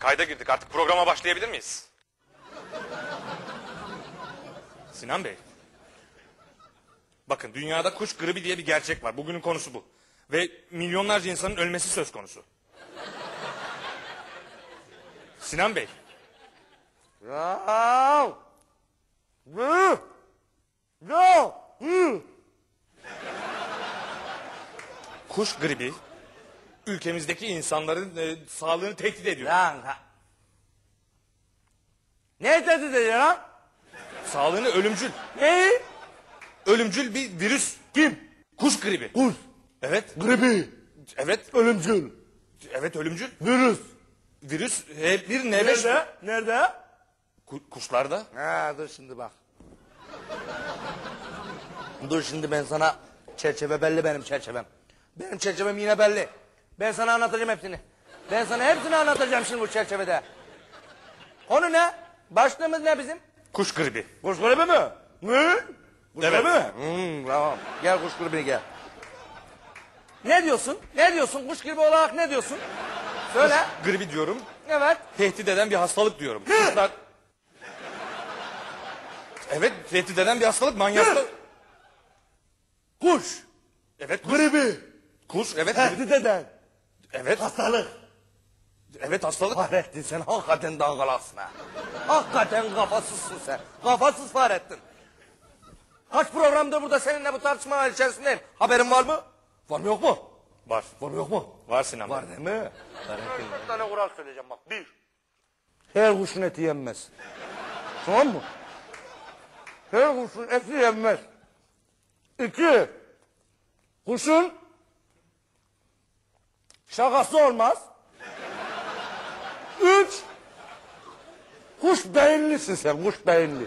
Kayda girdik artık programa başlayabilir miyiz? Sinan Bey. Bakın dünyada kuş gribi diye bir gerçek var. Bugünün konusu bu. Ve milyonlarca insanın ölmesi söz konusu. Sinan Bey. Hı. Ya. Hı. Kuş gribi ülkemizdeki insanların e, sağlığını tehdit ediyor. Lan. ha- Ne tehdit ediyor lan? Sağlığını ölümcül. Neyi? Ölümcül bir virüs. Kim? Kuş gribi. Kuş. Evet. Gribi. Evet. Ölümcül. Evet ölümcül. Virüs. Virüs H1N5. Nerede? Nerede? Ku- kuşlarda. Ha dur şimdi bak. dur şimdi ben sana çerçeve belli benim çerçevem. Benim çerçevem yine belli. Ben sana anlatacağım hepsini. Ben sana hepsini anlatacağım şimdi bu çerçevede. Konu ne? Başlığımız ne bizim? Kuş gribi. Kuş gribi mi? Ne? Kuş Evet. gribi mi? Hmm, tamam. Gel kuş gribine gel. Ne diyorsun? Ne diyorsun? Kuş gribi olarak ne diyorsun? Söyle. Gribi diyorum. Evet. Tehdit eden bir hastalık diyorum. Kuşlar... Evet tehdit eden bir hastalık manyaklık. Kuş. Evet kuş. Gribi. Kuş evet. Tehdit eden. Evet. Hastalık. Evet hastalık. Fahrettin sen hakikaten dangalasın ha. Hakikaten kafasızsın sen. Kafasız Fahrettin. Kaç programda burada seninle bu tartışmalar içerisindeyim. Haberin var mı? Var mı yok mu? Var. Var mı yok mu? Var Sinan. Var değil mi? Bir tane kural söyleyeceğim bak. Bir. Her kuşun eti yenmez. Tamam mı? Her kuşun eti yenmez. İki. Kuşun şakası olmaz. Üç. Kuş beyinlisin sen, kuş beyinli.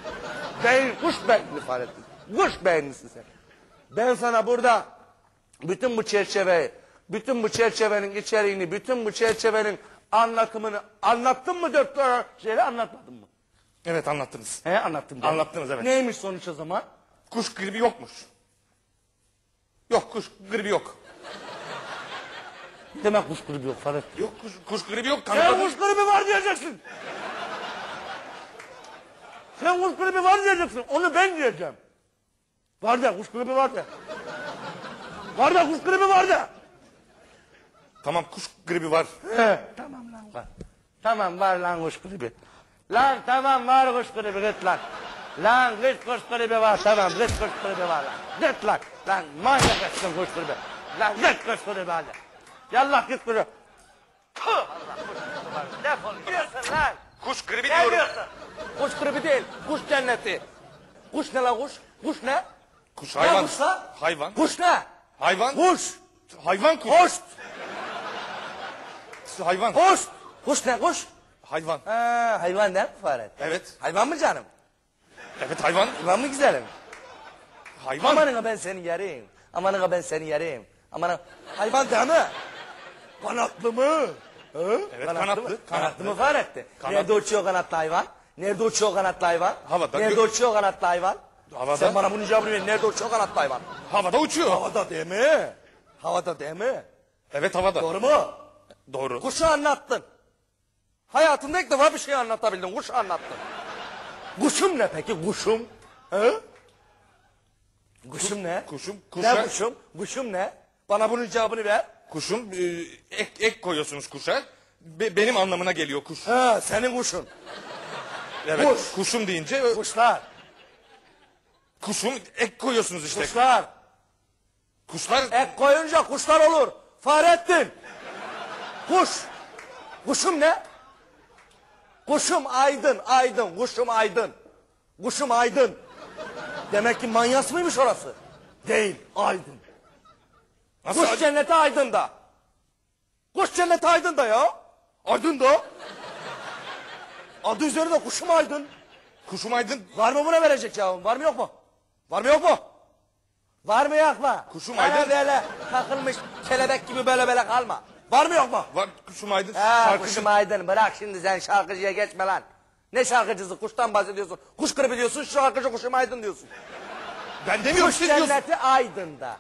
Beyin, kuş beyinli Fahrettin. Kuş beyinlisin sen. Ben sana burada bütün bu çerçeveyi, bütün bu çerçevenin içeriğini, bütün bu çerçevenin anlatımını anlattım mı dört tane şeyle anlatmadın mı? Evet anlattınız. He anlattım. ben. Anlattınız, evet. Neymiş sonuç o zaman? Kuş gribi yokmuş. Yok kuş gribi yok. Demek kuş gribi yok Fahrettin. Yok kuş, kuş gribi yok. Sen kuş gribi var diyeceksin. Sen kuş gribi var diyeceksin. Onu ben diyeceğim. Var da kuş gribi var da. Var da kuş gribi var da. Tamam kuş gribi var. He, tamam lan var. Tamam var lan kuş gribi. Lan tamam var kuş gribi git lan. Lan git kuş gribi var tamam git kuş gribi var lan. Git lan. Lan manyak etsin kuş gribi. Lan git kuş gribi hadi. Yallah git gribi var. Defol gidiyorsun lan. Kuş gribi Ne diyorum. diyorsun? Kuş gribi değil. Kuş cenneti. Kuş ne lan kuş? Kuş ne? Kuş Ne hayvan. kuş lan? Hayvan. Kuş ne? Hayvan. Kuş. Hayvan kuş. Kuş. Hayvan. Kuş. Kuş ne kuş? Hayvan. Ha, hayvan değil mi Fahret? Evet. Hayvan mı canım? Evet hayvan. Hayvan mı güzelim? Hayvan. Amanına ben seni yerim. Amanına ben seni yerim. Amanına... Hayvan değil mi? Kanatlı mı? Ha? Evet, kanatlı, Kanatlı, mı kanatlı. Fahrettin? Kanatlı. Nerede uçuyor kanatlı hayvan? Nerede uçuyor kanatlı hayvan? Havada. Nerede Gö- uçuyor kanatlı hayvan? Havada. Sen bana bunun cevabını ver. Nerede uçuyor kanatlı hayvan? Havada uçuyor. Havada değil mi? Havada değil mi? Evet havada. Doğru mu? Doğru. Kuşu anlattın. Hayatında ilk defa bir şey anlatabildin. Kuş anlattın. Kuşum ne peki kuşum? He? Kuşum ne? Kuşum. Ne Kuşa, kuşum? Kuşum ne? Bana bunun cevabını ver. Kuşum e, ek, ek koyuyorsunuz kuşa. Be- benim anlamına geliyor kuş. Ha senin kuşun. Evet. kuş. Kuşum deyince ö- Kuşlar. kuşum ek koyuyorsunuz işte. Kuşlar. Kuşlar Ek koyunca kuşlar olur. Fahrettin. Kuş. Kuşum ne? Kuşum aydın, aydın. Kuşum aydın. Kuşum aydın. Demek ki manyas mıymış orası? Değil, aydın. Nasıl Kuş cenneti Aydın'da. Kuş cenneti Aydın'da ya. Aydın'da. Adı üzerinde kuşum Aydın. kuşum aydın. Var mı buna verecek cevabım? Var mı yok mu? Var mı yok mu? Var mı yok mu? Kuşum Bana Aydın. böyle takılmış kelebek gibi böyle böyle kalma. Var mı yok mu? Var kuşum aydın. Ha, Şarkıcı. kuşum Aydın bırak şimdi sen şarkıcıya geçme lan. Ne şarkıcısı? Kuştan bahsediyorsun. Kuş gribi diyorsun, şarkıcı kuşum Aydın diyorsun. Ben demiyorum Kuş siz diyorsunuz. cenneti Aydın'da.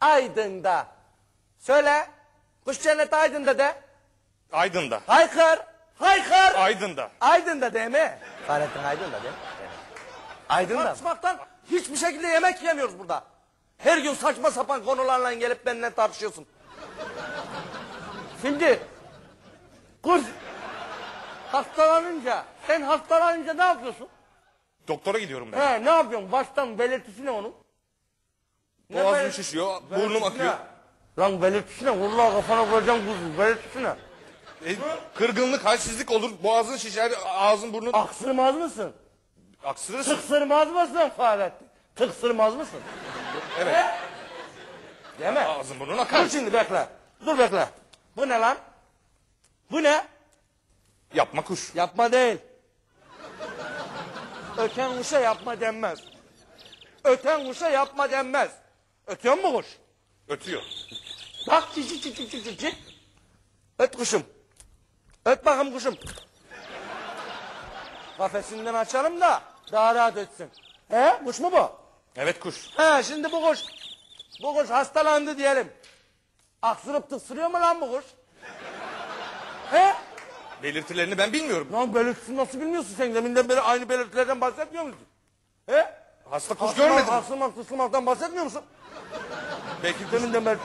Aydın'da. Söyle. Kuş cenneti Aydın'da de. Aydın'da. Haykır. Haykır. Aydın'da. Aydın'da değil mi? Fahrettin Aydın'da değil mi? Evet. Aydın'da. Tartışmaktan hiçbir şekilde yemek yemiyoruz burada. Her gün saçma sapan konularla gelip benimle tartışıyorsun. Şimdi kız hastalanınca sen hastalanınca ne yapıyorsun? Doktora gidiyorum ben. He ne yapıyorsun? Baştan belirtisi ne onun? Boğazım şişiyor, burnum akıyor. Lan belirtisi ne? Vallahi kafana vuracağım kuzu. Belirtisi ne? E, kırgınlık, halsizlik olur. Boğazın şişer, ağzın burnun Aksırmaz mısın? aksırırsın. Tıksırmaz mısın Fahrettin? Tıksırmaz mısın? Evet. Değil mi? Ağzın burnun Dur akar. şimdi bekle. Dur bekle. Bu ne lan? Bu ne? Yapma kuş. Yapma değil. Öten kuşa yapma denmez. Öten kuşa yapma denmez. Ötüyor mu kuş? Ötüyor. Bak çi çi çi çi. Öt kuşum. Öt bakayım kuşum. Kafesinden açalım da daha rahat ötsün. He kuş mu bu? Evet kuş. He şimdi bu kuş. Bu kuş hastalandı diyelim. Aksırıp tıksırıyor mu lan bu kuş? He? Belirtilerini ben bilmiyorum. Lan belirtisini nasıl bilmiyorsun sen? Deminden beri aynı belirtilerden bahsetmiyor musun? Hasta kuş Aksırmak, görmedim. aksırmak, tıksırmaktan bahsetmiyor musun? Belki kuş Deminden beri.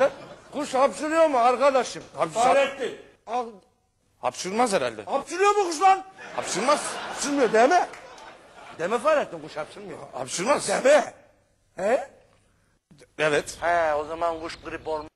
Kuş hapşırıyor mu arkadaşım? Hapşır- Fahrettin. Al- hapşırmaz herhalde. Hapşırıyor mu kuş lan? Hapşırmaz. Hapşırmıyor değil mi? Deme Fahrettin kuş hapşırmıyor. Hapşırmaz. Deme. He? Evet. He o zaman kuş grip olmuş.